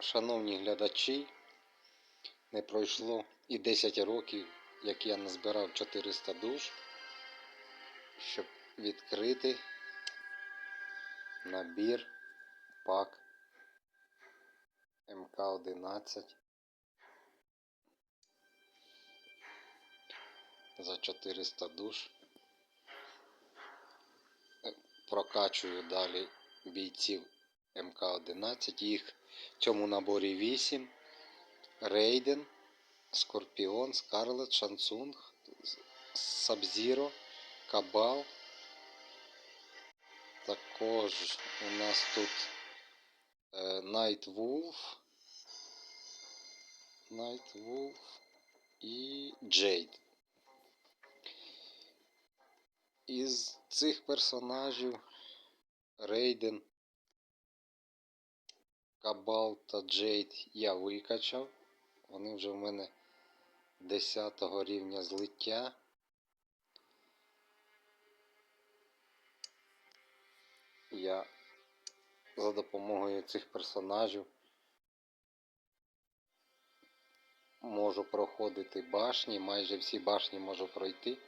Шановні глядачі, не пройшло і 10 років, як я назбирав 400 душ, щоб відкрити набір пак МК-11 за 400 душ. Прокачую далі бійців МК-11. Їх в цьому наборі 8. Рейден, Скорпіон, Скарлет, Шансунг, Сабзіро, Кабал. Також у нас тут е, Night Wolf і Джейд. Із цих персонажів Рейден, Кабал та Джейд я викачав. Вони вже в мене 10 рівня злиття. Я за допомогою цих персонажів можу проходити башні, майже всі башні можу пройти.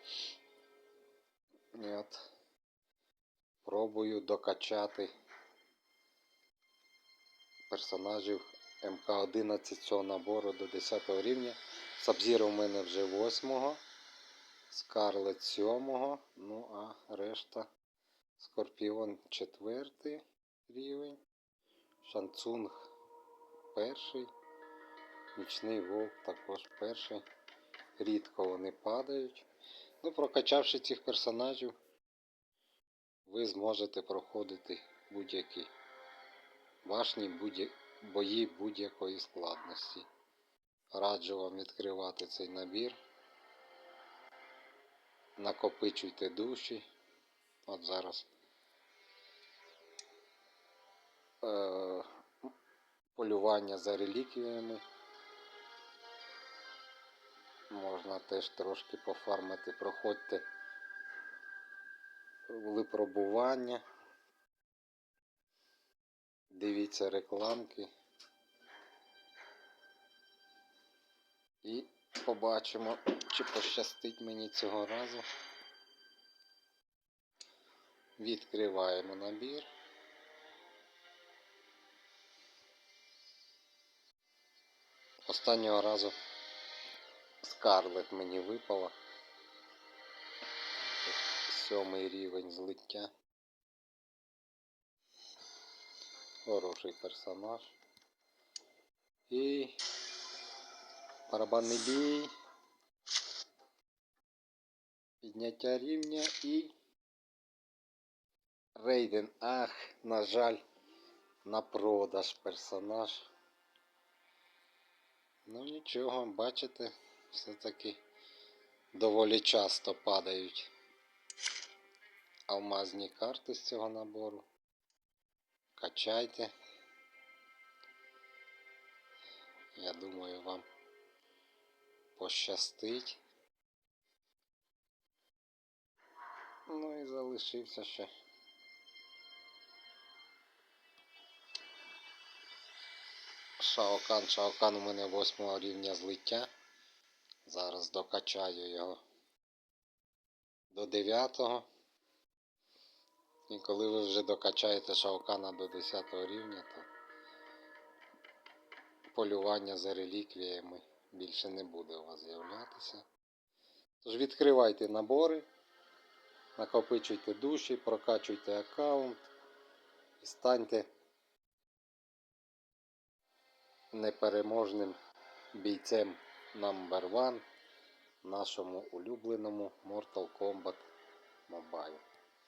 От пробую докачати персонажів МК-11 цього набору до 10 рівня. Сабзіро в мене вже 8, Скарлет 7, ну а решта Скорпіон 4 рівень, Шанцунг перший, Нічний Вовк також перший. Рідко вони падають. Ну, прокачавши цих персонажів, ви зможете проходити будь-які башні, будь бої будь-якої складності. Раджу вам відкривати цей набір. Накопичуйте душі. От зараз е, полювання за реліквіями. Можна теж трошки пофармити, проходьте випробування. Дивіться рекламки. І побачимо, чи пощастить мені цього разу. Відкриваємо набір. Останнього разу Скарлет мені випала. Сьомий рівень злиття. Хороший персонаж. І барабанний бій. Підняття рівня і Рейден. Ах, на жаль, на продаж персонаж. Ну нічого, бачите, все-таки доволі часто падають алмазні карти з цього набору. Качайте. Я думаю, вам пощастить. Ну і залишився ще. Шаокан, Шаокан у мене 8 рівня злиття. Зараз докачаю його до 9. І коли ви вже докачаєте Шаокана до 10 рівня, то полювання за реліквіями більше не буде у вас з'являтися. Тож відкривайте набори, накопичуйте душі, прокачуйте аккаунт і станьте непереможним бійцем 1 в нашому улюбленому Mortal Kombat Mobile.